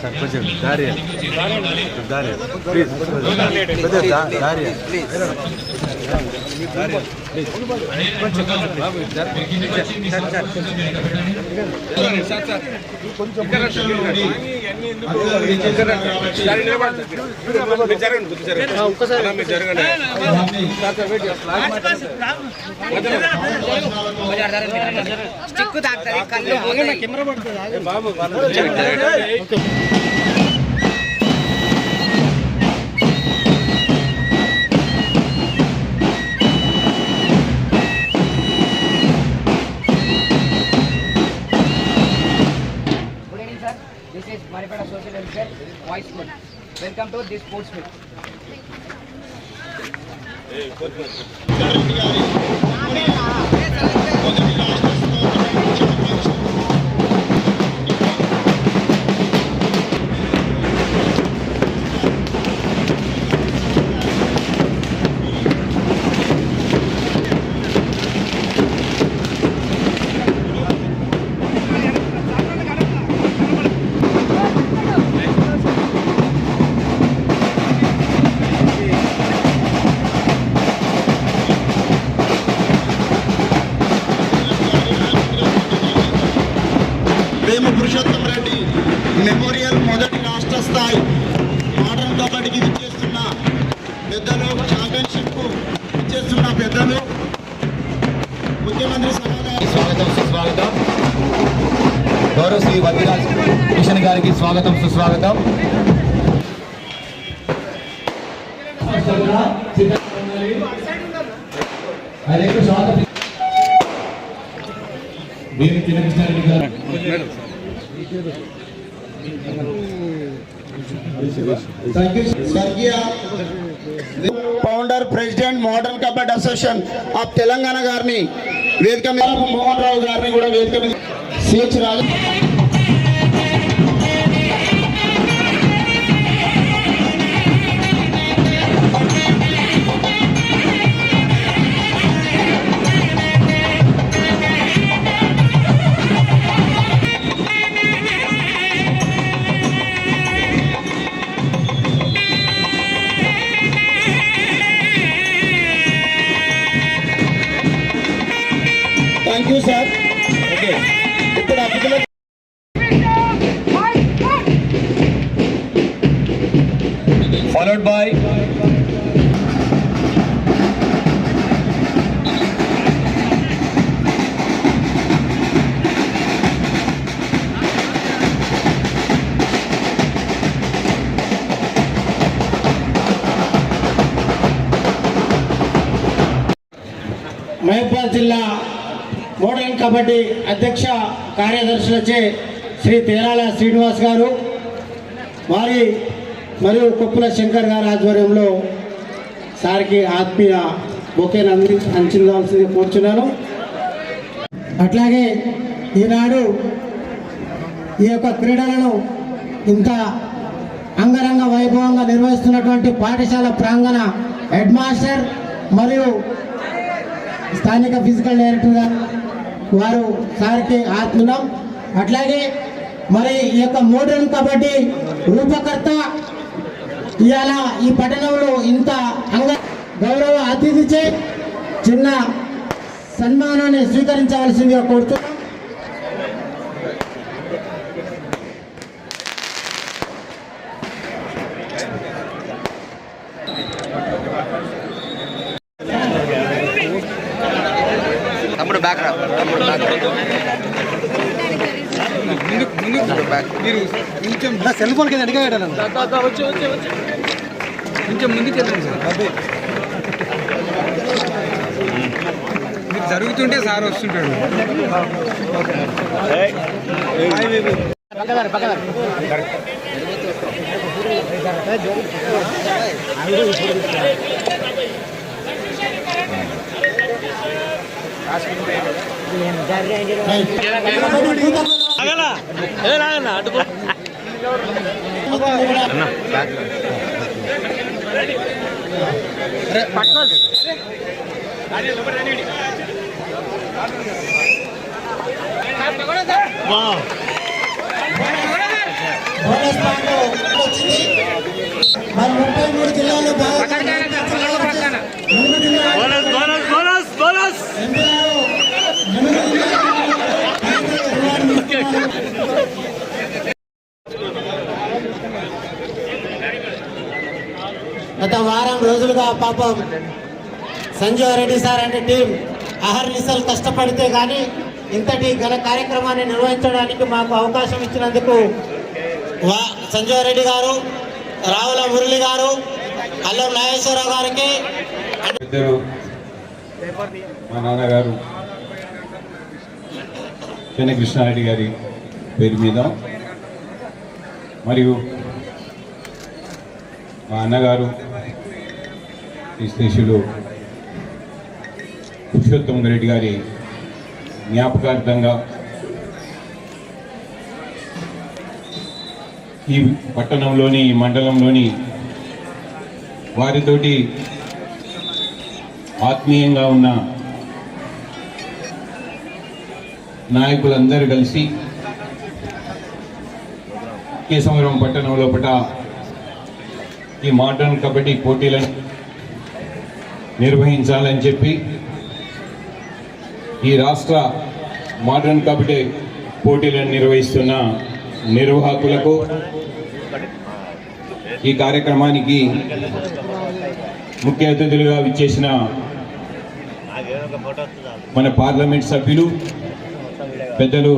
Sir కొంచెం దారి దారి ప్లీజ్ కొంచెం దా- దారి దారి ప్లీజ్ కొంచెం కొంచెం బాబు జర- సార్ సార్ స్టిక్ తాకుతుంది కళ్ళు పోతాయి. బాబు Welcome this sports meet. గౌరవ శ్రీ వద్దిరాజ్ కిషన్ గారికి స్వాగతం సుస్వాగతం. అదే స్వాగతం. వీరి కృష్ణారెడ్డి గారు. థ్యాంక్ యూ స్వర్గీయ founder president modern kabaddi association of Telangana గారిని వేదిక మీద మోహన్ రావు గారిని కూడా వేదిక మీద సిహెచ్ మహబూబాద్ జిల్లా మోడల్ కబడ్డీ అధ్యక్ష కార్యదర్శులచే శ్రీ తేరాల శ్రీనివాస్ గారు వారి మరియు కుప్పుల శంకర్ గారి ఆధ్వర్యంలో సార్కి ఆత్మీయ బొకేను అంది అందించవలసింది కోరుచున్నాను. అట్లాగే ఈనాడు ఈ యొక్క క్రీడలను ఇంత అంగరంగ వైభవంగా నిర్వహిస్తున్నటువంటి పాఠశాల ప్రాంగణ హెడ్ మాస్టర్ మరియు స్థానిక ఫిజికల్ డైరెక్టర్ వారు సార్కి ఆత్మీయం అట్లాగే మరి ఈ యొక్క మోడర్న్ కబడ్డీ రూపకర్త ఇవాళ ఈ పట్టణంలో ఇంత అంగ గౌరవ అతిథిచే చిన్న సన్మానాన్ని స్వీకరించవలసిందిగా కోరుతున్నాం Thank you రా తమ్ముడు బ్యాక్ రా సెల్ ఫోన్ కింద కొంచెం ముందుకు వెళ్ళండి సార్. మీరు జరుగుతుంటే సార్ వస్తుంటాడు. పాయింట్ వచ్చింది మరి ముప్పై మూడు జిల్లాలు బాగా మూడు జిల్లాలు ఎనభై ఆరు, గత వారం రోజులుగా పాపం సంజయ్ రెడ్డి సార్ అంటే టీం అహర్నిశలు కష్టపడితే కానీ ఇంతటి ఘన కార్యక్రమాన్ని నిర్వహించడానికి మాకు అవకాశం ఇచ్చినందుకు వా సంజయ్ రెడ్డి గారు రావుల మురళి గారు అల్లం నాగేశ్వరరావు గారికి మా నాన్నగారు చెన్న కృష్ణారెడ్డి గారి పేరు మీద మరియు మా అన్నగారు ఈ పురుషోత్తమ రెడ్డి గారి జ్ఞాపకార్థంగా ఈ పట్టణంలోని ఈ మండలంలోని వారితోటి ఆత్మీయంగా ఉన్న నాయకులందరూ కలిసి కేశవరం పట్టణం లోపల ఈ మోడర్న్ కబడ్డీ పోటీలను నిర్వహించాలని చెప్పి ఈ రాష్ట్ర మోడర్న్ కబడ్డీ పోటీలను నిర్వహిస్తున్న నిర్వాహకులకు ఈ కార్యక్రమానికి ముఖ్య అతిథులుగా విచ్చేసిన మన పార్లమెంట్ సభ్యులు పెద్దలు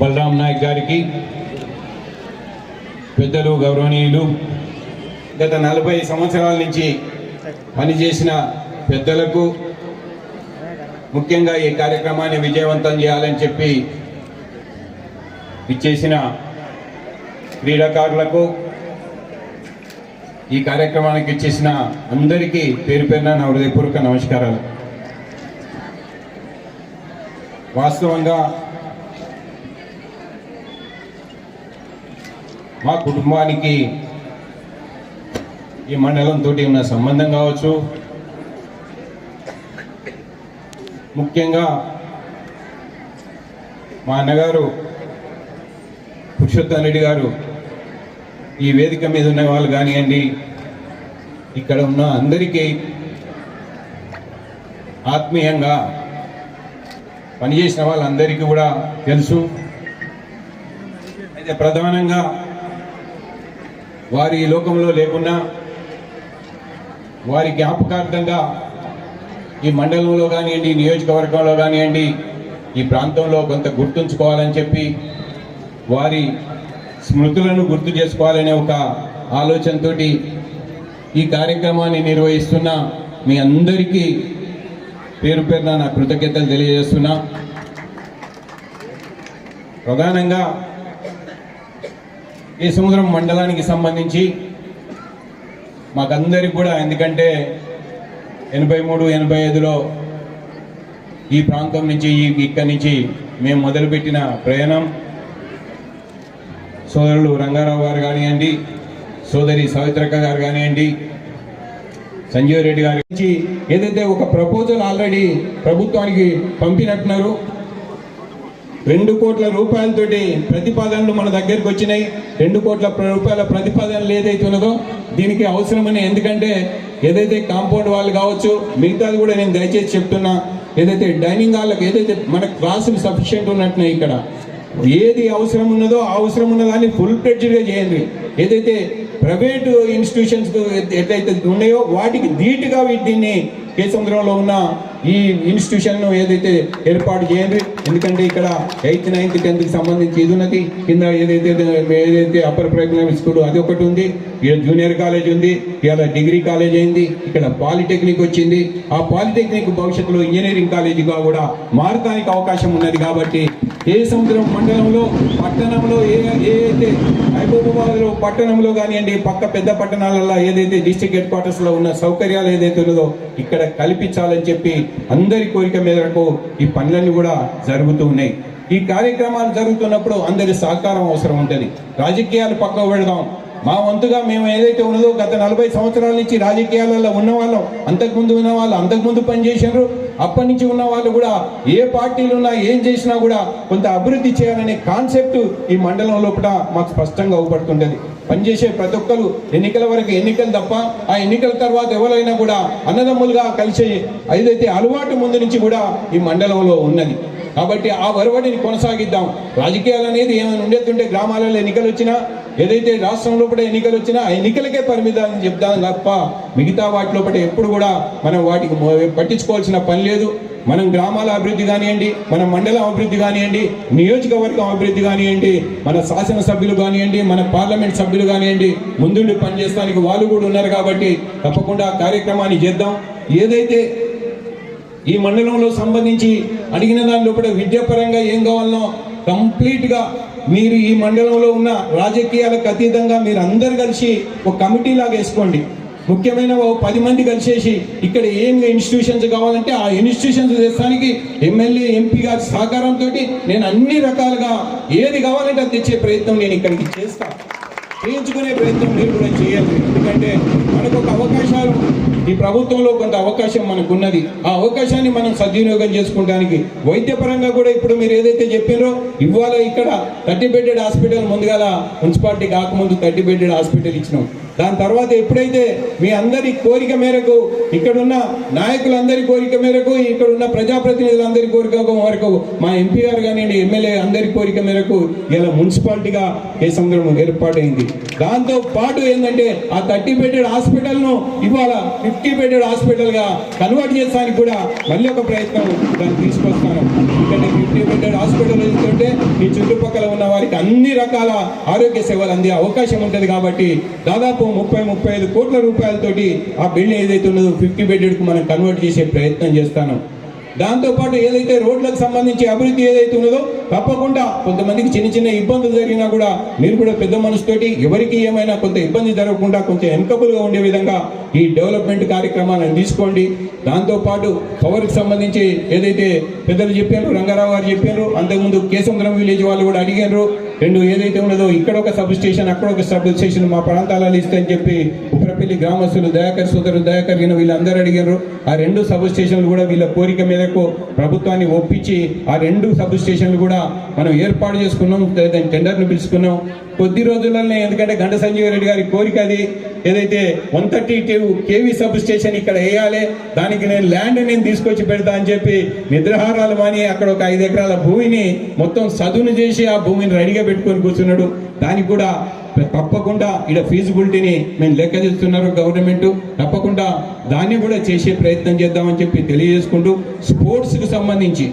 బలరాం నాయక్ గారికి పెద్దలు గౌరవనీయులు గత నలభై సంవత్సరాల నుంచి పనిచేసిన పెద్దలకు ముఖ్యంగా ఈ కార్యక్రమాన్ని విజయవంతం చేయాలని చెప్పి ఇచ్చేసిన క్రీడాకారులకు ఈ కార్యక్రమానికి ఇచ్చేసిన అందరికీ పేరు పేరున నా హృదయపూర్వక నమస్కారాలు. వాస్తవంగా మా కుటుంబానికి ఈ మండలంతో ఉన్న సంబంధం కావచ్చు. ముఖ్యంగా మా అన్నగారు పురుషోత్తం రెడ్డి గారు ఈ వేదిక మీద ఉన్న వాళ్ళు కానివ్వండి ఇక్కడ ఉన్న అందరికీ ఆత్మీయంగా పనిచేసిన వాళ్ళందరికీ కూడా తెలుసు. అయితే ప్రధానంగా వారి లోకంలో లేకున్నా వారి జ్ఞాపకార్థంగా ఈ మండలంలో కానివ్వండి నియోజకవర్గంలో కానివ్వండి ఈ ప్రాంతంలో కొంత గుర్తుంచుకోవాలని చెప్పి వారి స్మృతులను గుర్తు చేసుకోవాలనే ఒక ఆలోచనతోటి ఈ కార్యక్రమాన్ని నిర్వహిస్తున్న మీ అందరికీ పేరు పేరున నా కృతజ్ఞతలు తెలియజేస్తున్నా. ప్రధానంగా ఈ సముద్రం మండలానికి సంబంధించి మాకందరికి కూడా ఎందుకంటే ఎనభై మూడు ఎనభై ఐదులో ఈ ప్రాంతం నుంచి ఈ ఇక్కడి నుంచి మేము మొదలుపెట్టిన ప్రయాణం. సోదరులు రంగారావు గారు కానివ్వండి సోదరి సవిత్రక్క గారు కానివ్వండి సంజీవ్ రెడ్డి గారి నుంచి ఏదైతే ఒక ప్రపోజల్ ఆల్రెడీ ప్రభుత్వానికి పంపినట్టున్నారు రెండు కోట్ల రూపాయలతోటి ప్రతిపాదనలు మన దగ్గరికి వచ్చినాయి. రెండు కోట్ల రూపాయల ప్రతిపాదనలు ఏదైతే ఉన్నదో దీనికి అవసరమని ఎందుకంటే ఏదైతే కాంపౌండ్ వాళ్ళు కావచ్చు మిగతాది కూడా నేను దయచేసి చెప్తున్నా ఏదైతే డైనింగ్ హాల్కి ఏదైతే మన క్లాసులు సఫిషియెంట్ ఉన్నట్టున్నాయి ఇక్కడ ఏది అవసరం ఉన్నదో అవసరం ఉన్నదాన్ని ఫుల్గా చేయండి. ఏదైతే ప్రైవేటు ఇన్స్టిట్యూషన్స్ ఎట్లయితే ఉన్నాయో వాటికి ధీటుగా వీటిని కేసముద్రంలో ఉన్న ఈ ఇన్స్టిట్యూషన్ను ఏదైతే ఏర్పాటు చేయండి ఎందుకంటే ఇక్కడ ఎయిత్ నైన్త్ టెన్త్కి సంబంధించి ఇది ఉన్నది. కింద ఏదైతే ఏదైతే అప్పర్ ప్రైమరీ స్కూల్ అది ఒకటి ఉంది. ఇక్కడ జూనియర్ కాలేజ్ ఉంది. ఇవాళ డిగ్రీ కాలేజ్ అయింది. ఇక్కడ పాలిటెక్నిక్ వచ్చింది. ఆ పాలిటెక్నిక్ భవిష్యత్తులో ఇంజనీరింగ్ కాలేజీగా కూడా మారడానికి అవకాశం ఉన్నది కాబట్టి ఏ సముద్రం మండలంలో పట్టణంలో ఏ ఏ అయితే మహబూబాబాద్లో పట్టణంలో కానివ్వండి పక్క పెద్ద పట్టణాలలో ఏదైతే డిస్ట్రిక్ట్ హెడ్ క్వార్టర్స్లో ఉన్న సౌకర్యాలు ఏదైతే ఉన్నదో ఇక్కడ కల్పించాలని చెప్పి అందరి కోరిక మేరకు ఈ పనులన్నీ కూడా జరుగుతూ ఉన్నాయి. ఈ కార్యక్రమాలు జరుగుతున్నప్పుడు అందరి సహకారం అవసరం ఉంటుంది. రాజకీయాలు పక్కకు పెడదాం. మా వంతుగా మేము ఏదైతే ఉన్నదో గత నలభై సంవత్సరాల నుంచి రాజకీయాలలో ఉన్న వాళ్ళం అంతకుముందు ఉన్న వాళ్ళు అంతకుముందు పనిచేశారు అప్పటి నుంచి ఉన్న వాళ్ళు కూడా ఏ పార్టీలు ఉన్నా ఏం చేసినా కూడా కొంత అభివృద్ధి చేయాలనే కాన్సెప్ట్ ఈ మండలం లోపల మాకు స్పష్టంగా అవుపడుతుండేది. పనిచేసే ప్రతి ఒక్కరు ఎన్నికల వరకు ఎన్నికలు తప్ప ఆ ఎన్నికల తర్వాత ఎవరైనా కూడా అన్నదమ్ములుగా కలిసే ఏదైతే అలవాటు ముందు నుంచి కూడా ఈ మండలంలో ఉన్నది. కాబట్టి ఆ వరవడిని కొనసాగిద్దాం. రాజకీయాలు అనేది ఏమైనా ఉండేస్తుంటే గ్రామాలలో ఎన్నికలు వచ్చినా ఏదైతే రాష్ట్రం లోపల ఎన్నికలు వచ్చినా ఆ ఎన్నికలకే పరిమితం చెప్తాం తప్ప మిగతా వాటి లోపల ఎప్పుడు కూడా మనం వాటికి పట్టించుకోవాల్సిన పని లేదు. మనం గ్రామాల అభివృద్ధి కానివ్వండి మన మండలం అభివృద్ధి కానివ్వండి నియోజకవర్గం అభివృద్ధి కానివ్వండి మన శాసనసభ్యులు కానివ్వండి మన పార్లమెంట్ సభ్యులు కానివ్వండి ముందుండి పనిచేస్తానికి వాళ్ళు కూడా ఉన్నారు కాబట్టి తప్పకుండా కార్యక్రమాన్ని చేద్దాం. ఏదైతే ఈ మండలంలో సంబంధించి అడిగిన దాని లోపల విద్యాపరంగా ఏం కావాలనో కంప్లీట్గా మీరు ఈ మండలంలో ఉన్న రాజకీయాలకు అతీతంగా మీరు అందరు కలిసి ఒక కమిటీ లాగా వేసుకోండి. ముఖ్యమైన ఓ పది మంది కలిసేసి ఇక్కడ ఏం ఇన్స్టిట్యూషన్స్ కావాలంటే ఆ ఇన్స్టిట్యూషన్స్ చేస్తానికి ఎమ్మెల్యే ఎంపీ గారి సహకారంతో నేను అన్ని రకాలుగా ఏది కావాలంటే అది తెచ్చే ప్రయత్నం నేను ఇక్కడికి చేస్తాను చేయించుకునే ప్రయత్నం మీరు కూడా చేయాలి. ఎందుకంటే మనకు ఒక అవకాశాలు ఈ ప్రభుత్వంలో కొంత అవకాశం మనకు ఉన్నది ఆ అవకాశాన్ని మనం సద్వినియోగం చేసుకోవడానికి వైద్యపరంగా కూడా ఇప్పుడు మీరు ఏదైతే చెప్పారో ఇవాళ ఇక్కడ థర్టీ బెడెడ్ హాస్పిటల్ ముందుగాల మున్సిపాలిటీ కాకముందు థర్టీ బెడెడ్ హాస్పిటల్ ఇచ్చినాం. దాని తర్వాత ఎప్పుడైతే మీ అందరి కోరిక మేరకు ఇక్కడున్న నాయకులందరి కోరిక మేరకు ఇక్కడున్న ప్రజాప్రతినిధులందరి కోరిక మేరకు మా ఎంపీ గారు కానివ్వండి ఎమ్మెల్యే అందరి కోరిక మేరకు ఇలా మున్సిపాలిటీగా ఏ సముద్రం ఏర్పాటైంది. దాంతో పాటు ఏంటంటే ఆ థర్టీ బెడెడ్ హాస్పిటల్ను ఇవాళ ఫిఫ్టీ బెడెడ్ హాస్పిటల్గా కన్వర్ట్ చేస్తానికి కూడా మళ్ళీ ఒక ప్రయత్నం దాన్ని తీసుకొస్తాను ఎందుకంటే ఫిఫ్టీ బెడెడ్ హాస్పిటల్ వెళ్తుంటే ఈ చుట్టుపక్కల ఉన్న వారికి అన్ని రకాల ఆరోగ్య సేవలు అందే అవకాశం ఉంటుంది కాబట్టి దాదాపు ముప్పై ముప్పై ఐదు కోట్ల రూపాయలతోటి ఆ బిల్డింగ్ ఏదైతే ఉన్నదో ఫిఫ్టీ బెడెడ్కు మనం కన్వర్ట్ చేసే ప్రయత్నం చేస్తాను. దాంతోపాటు ఏదైతే రోడ్లకు సంబంధించి అభివృద్ధి ఏదైతే ఉన్నదో తప్పకుండా కొంతమందికి చిన్న చిన్న ఇబ్బందులు జరిగినా కూడా మీరు కూడా పెద్ద మనసుతోటి ఎవరికి ఏమైనా కొంత ఇబ్బంది జరగకుండా కొంచెం ఎన్కబుల్గా ఉండే విధంగా ఈ డెవలప్మెంట్ కార్యక్రమాలను తీసుకోండి. దాంతోపాటు పవర్కి సంబంధించి ఏదైతే పెద్దలు చెప్పారు రంగారావు గారు చెప్పారు అంతకుముందు కేసముద్రం విలేజ్ వాళ్ళు కూడా అడిగారు రెండు ఏదైతే ఉన్నదో ఇక్కడ ఒక సబ్ స్టేషన్ అక్కడ ఒక సబ్ స్టేషన్ మా ప్రాంతాలలో ఇస్తే అని చెప్పి ఉప్రపల్లి గ్రామస్తులు దయాకర్ సోదరులు దయాకర్ గిన వీళ్ళందరూ అడిగారు. ఆ రెండు సబ్ స్టేషన్లు కూడా వీళ్ళ కోరిక మేరకు ప్రభుత్వాన్ని ఒప్పించి ఆ రెండు సబ్ స్టేషన్లు కూడా మనం ఏర్పాటు చేసుకున్నాం దాని టెండర్ను పిలుచుకున్నాం. కొద్ది రోజులనే ఎందుకంటే గంట సంజీవ రెడ్డి గారి కోరిక అది. ఏదైతే one thirty KV sub station ఇక్కడ వేయాలి దానికి నేను ల్యాండ్ నేను తీసుకొచ్చి పెడతా అని చెప్పి నిద్రహారాలు మాని అక్కడ ఒక ఐదు ఎకరాల భూమిని మొత్తం సదును చేసి ఆ భూమిని రెడీగా పెట్టుకొని కూర్చున్నాడు. దానికి కూడా తప్పకుండా ఇక్కడ ఫీజిబిలిటీని మేము లెక్క చేస్తున్నారు గవర్నమెంట్ తప్పకుండా దాన్ని కూడా చేసే ప్రయత్నం చేద్దామని చెప్పి తెలియజేసుకుంటూ స్పోర్ట్స్కి సంబంధించి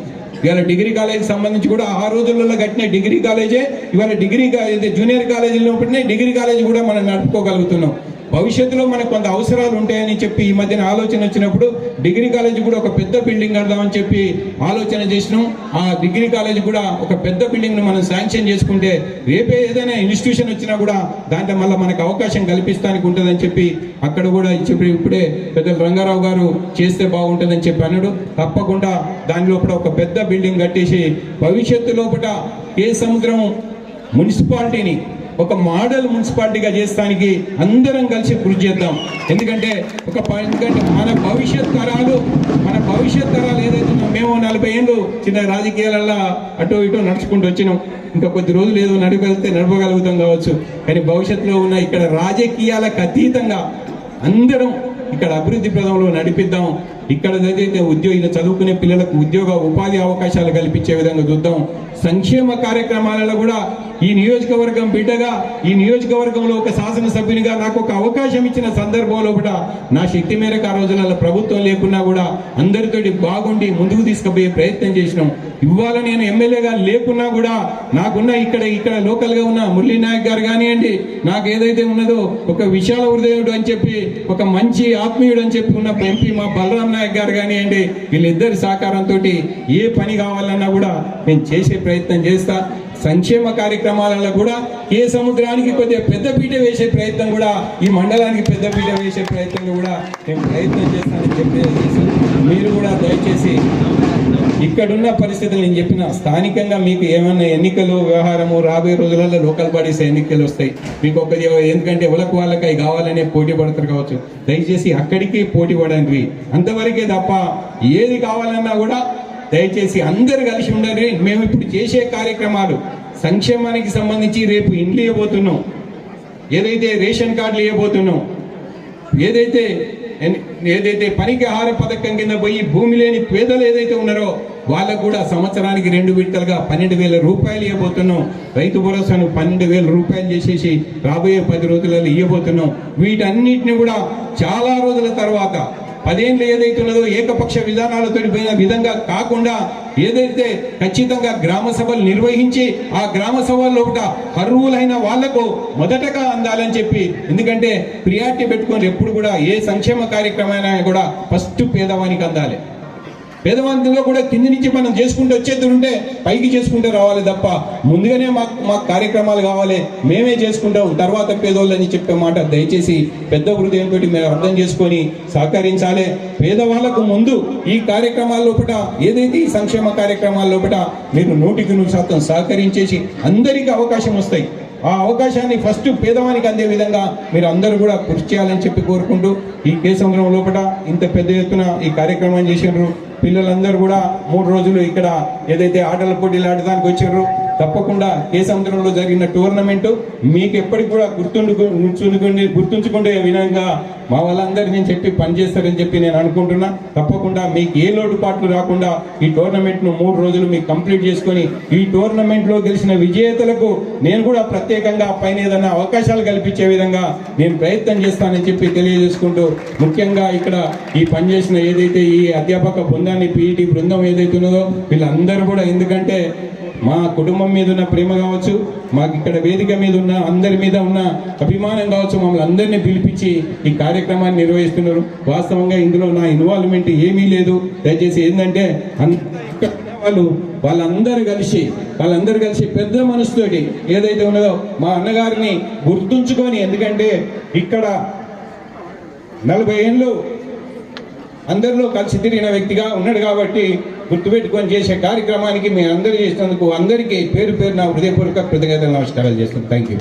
ఇవాళ డిగ్రీ కాలేజ్ సంబంధించి కూడా ఆ రోజులలో కట్టిన డిగ్రీ కాలేజే ఇవాళ డిగ్రీ కా- జూనియర్ కాలేజీలో ఉంటేనే డిగ్రీ కాలేజ్ కూడా మనం నడుపుకోగలుగుతున్నాం. భవిష్యత్తులో మనకు కొంత అవసరాలు ఉంటాయని చెప్పి ఈ మధ్యన ఆలోచన వచ్చినప్పుడు డిగ్రీ కాలేజ్ కూడా ఒక పెద్ద బిల్డింగ్ కడదామని చెప్పి ఆలోచన చేసినాం. ఆ డిగ్రీ కాలేజ్ కూడా ఒక పెద్ద బిల్డింగ్ను మనం శాంక్షన్ చేసుకుంటే రేపే ఏదైనా ఇన్స్టిట్యూషన్ వచ్చినా కూడా దాంట్లో మళ్ళీ మనకు అవకాశం కల్పిస్తానికి ఉంటుందని చెప్పి అక్కడ కూడా చెప్పి ఇప్పుడే పెద్ద రంగారావు గారు చేస్తే బాగుంటుందని చెప్పి అన్నాడు. తప్పకుండా దాని లోపల ఒక పెద్ద బిల్డింగ్ కట్టేసి భవిష్యత్తు లోపల ఏ సముద్రం మున్సిపాలిటీని ఒక మోడల్ మున్సిపాలిటీగా చేస్తానికి అందరం కలిసి కృషి చేద్దాం. ఎందుకంటే ఒక ఎందుకంటే మన భవిష్యత్ తరాలు మన భవిష్యత్ తరాలు ఏదైతే మేము నలభై ఏళ్ళు చిన్న రాజకీయాలలో అటు ఇటు నడుచుకుంటూ వచ్చినాం. ఇంకా కొద్ది రోజులు ఏదో నడవగలిగితే నడపగలుగుతాం కావచ్చు. కానీ భవిష్యత్తులో ఉన్న ఇక్కడ రాజకీయాలకు అతీతంగా అందరం ఇక్కడ అభివృద్ధి ప్రదంలో నడిపిద్దాం. ఇక్కడ ఏదైతే ఉద్యోగులు చదువుకునే పిల్లలకు ఉద్యోగ ఉపాధి అవకాశాలు కల్పించే విధంగా చూద్దాం. సంక్షేమ కార్యక్రమాలలో కూడా ఈ నియోజకవర్గం బిడ్డగా ఈ నియోజకవర్గంలో ఒక శాసనసభ్యునిగా నాకు ఒక అవకాశం ఇచ్చిన సందర్భంలో కూడా నా శక్తి మేరకు ఆ రోజులలో ప్రభుత్వం లేకున్నా కూడా అందరితోటి బాగుండి ముందుకు తీసుకుపోయే ప్రయత్నం చేసినాం. ఇవాళ నేను ఎమ్మెల్యేగా లేకున్నా కూడా నాకున్న ఇక్కడ ఇక్కడ లోకల్గా ఉన్న మురళీ నాయక్ గారు కానివ్వండి నాకు ఏదైతే ఉన్నదో ఒక విశాల హృదయుడు అని చెప్పి ఒక మంచి ఆత్మీయుడు అని చెప్పి ఉన్న ఎంపీ మా బలరాం నాయక్ గారు కానివ్వండి వీళ్ళిద్దరి సహకారంతో ఏ పని కావాలన్నా కూడా నేను చేసే ప్రయత్నం చేస్తా. సంక్షేమ కార్యక్రమాలలో కూడా ఏ సముద్రానికి కొద్దిగా పెద్ద పీట వేసే ప్రయత్నం కూడా ఈ మండలానికి పెద్ద పీట వేసే ప్రయత్నం కూడా నేను ప్రయత్నం చేస్తానని చెప్పేసి మీరు కూడా దయచేసి ఇక్కడున్న పరిస్థితులు నేను చెప్పిన స్థానికంగా మీకు ఏమన్నా ఎన్నికలు వ్యవహారము రాబోయే రోజులలో లోకల్ బాడీస్ ఎన్నికలు వస్తాయి. మీకు ఒక ఎందుకంటే ఎవరికి వాళ్ళకి అవి కావాలనే పోటీ పడతారు కావచ్చు. దయచేసి అక్కడికి పోటీ పడండి. అంతవరకే తప్ప ఏది కావాలన్నా కూడా దయచేసి అందరు కలిసి ఉండండి. మేము ఇప్పుడు చేసే కార్యక్రమాలు సంక్షేమానికి సంబంధించి రేపు ఇండ్లు ఇవ్వబోతున్నాం. ఏదైతే రేషన్ కార్డులు ఇవ్వబోతున్నాం. ఏదైతే ఏదైతే పనికి ఆహార పథకం కింద పోయి భూమి లేని పేదలు ఏదైతే ఉన్నారో వాళ్ళకు కూడా సంవత్సరానికి రెండు విడతలుగా పన్నెండు వేల రూపాయలు ఇవ్వబోతున్నాం. రైతు భరోసాను పన్నెండు వేల రూపాయలు చేసేసి రాబోయే పది రోజులలో ఇవ్వబోతున్నాం. వీటన్నిటిని కూడా చాలా రోజుల తర్వాత పదేళ్ళు ఏదైతే ఉన్నదో ఏకపక్ష విధానాలతో పోయిన విధంగా కాకుండా ఏదైతే ఖచ్చితంగా గ్రామ సభలు నిర్వహించి ఆ గ్రామ సభల్లో ఒక అర్హులైన వాళ్ళకు మొదటగా అందాలని చెప్పి ఎందుకంటే ప్రియారిటీ పెట్టుకొని ఎప్పుడు కూడా ఏ సంక్షేమ కార్యక్రమైనా కూడా ఫస్ట్ పేదవానికి అందాలి. పేదవంతంగా కూడా కింది నుంచి మనం చేసుకుంటూ వచ్చేది ఉంటే పైకి చేసుకుంటూ రావాలి తప్ప ముందుగానే మాకు మాకు కార్యక్రమాలు కావాలి మేమే చేసుకుంటాం తర్వాత పేదోళ్ళని చెప్పే మాట దయచేసి పెద్ద హృదయంతో మీరు అర్థం చేసుకొని సహకరించాలి. పేదవాళ్ళకు ముందు ఈ కార్యక్రమాల లోపల ఏదైతే ఈ సంక్షేమ కార్యక్రమాల లోపల మీరు నూటికి నూరు శాతం సహకరించేసి అందరికీ అవకాశం వస్తాయి. ఆ అవకాశాన్ని ఫస్ట్ పేదవానికి అందే విధంగా మీరు అందరూ కూడా కృషి చేయాలని చెప్పి కోరుకుంటూ ఈ కేసముద్రం లోపల ఇంత పెద్ద ఎత్తున ఈ కార్యక్రమం చేసినారు. పిల్లలందరూ కూడా మూడు రోజులు ఇక్కడ ఏదైతే ఆటల పోటీలు ఆడడానికి వచ్చారో తప్పకుండా ఏ సముద్రంలో జరిగిన టోర్నమెంట్ మీకు ఎప్పటికి కూడా గుర్తుండుకుని గుర్తుంచుకుని గుర్తుంచుకునే విధంగా మా వాళ్ళందరూ నేను చెప్పి పనిచేస్తారని చెప్పి నేను అనుకుంటున్నా. తప్పకుండా మీకు ఏ లోటుపాట్లు రాకుండా ఈ టోర్నమెంట్ను మూడు రోజులు మీకు కంప్లీట్ చేసుకొని ఈ టోర్నమెంట్లో గెలిచిన విజేతలకు నేను కూడా ప్రత్యేకంగా పైన ఏదైనా అవకాశాలు కల్పించే విధంగా నేను ప్రయత్నం చేస్తానని చెప్పి తెలియజేసుకుంటూ ముఖ్యంగా ఇక్కడ ఈ పనిచేసిన ఏదైతే ఈ అధ్యాపక బృందాన్ని పీఈటీ బృందం ఏదైతే ఉన్నదో వీళ్ళందరూ కూడా ఎందుకంటే మా కుటుంబం మీద ఉన్న ప్రేమ కావచ్చు మాకు ఇక్కడ వేదిక మీద ఉన్న అందరి మీద ఉన్న అభిమానం కావచ్చు మమ్మల్ని అందరినీ పిలిపించి ఈ కార్యక్రమాన్ని నిర్వహిస్తున్నారు. వాస్తవంగా ఇందులో నా ఇన్వాల్వ్మెంట్ ఏమీ లేదు. దయచేసి ఏంటంటే వాళ్ళు వాళ్ళందరూ కలిసి వాళ్ళందరూ కలిసి పెద్ద మనసుతోటి ఏదైతే ఉన్నదో మా అన్నగారిని గుర్తుంచుకొని ఎందుకంటే ఇక్కడ నలభై ఏళ్ళు అందరిలో కలిసి తిరిగిన వ్యక్తిగా ఉన్నాడు కాబట్టి గుర్తుపెట్టుకొని చేసే కార్యక్రమానికి మీ అందరూ చేసినందుకు అందరికీ పేరు పేరు నా హృదయపూర్వక కృతజ్ఞతలు నమస్కారాలు చేస్తున్నాను థ్యాంక్ యూ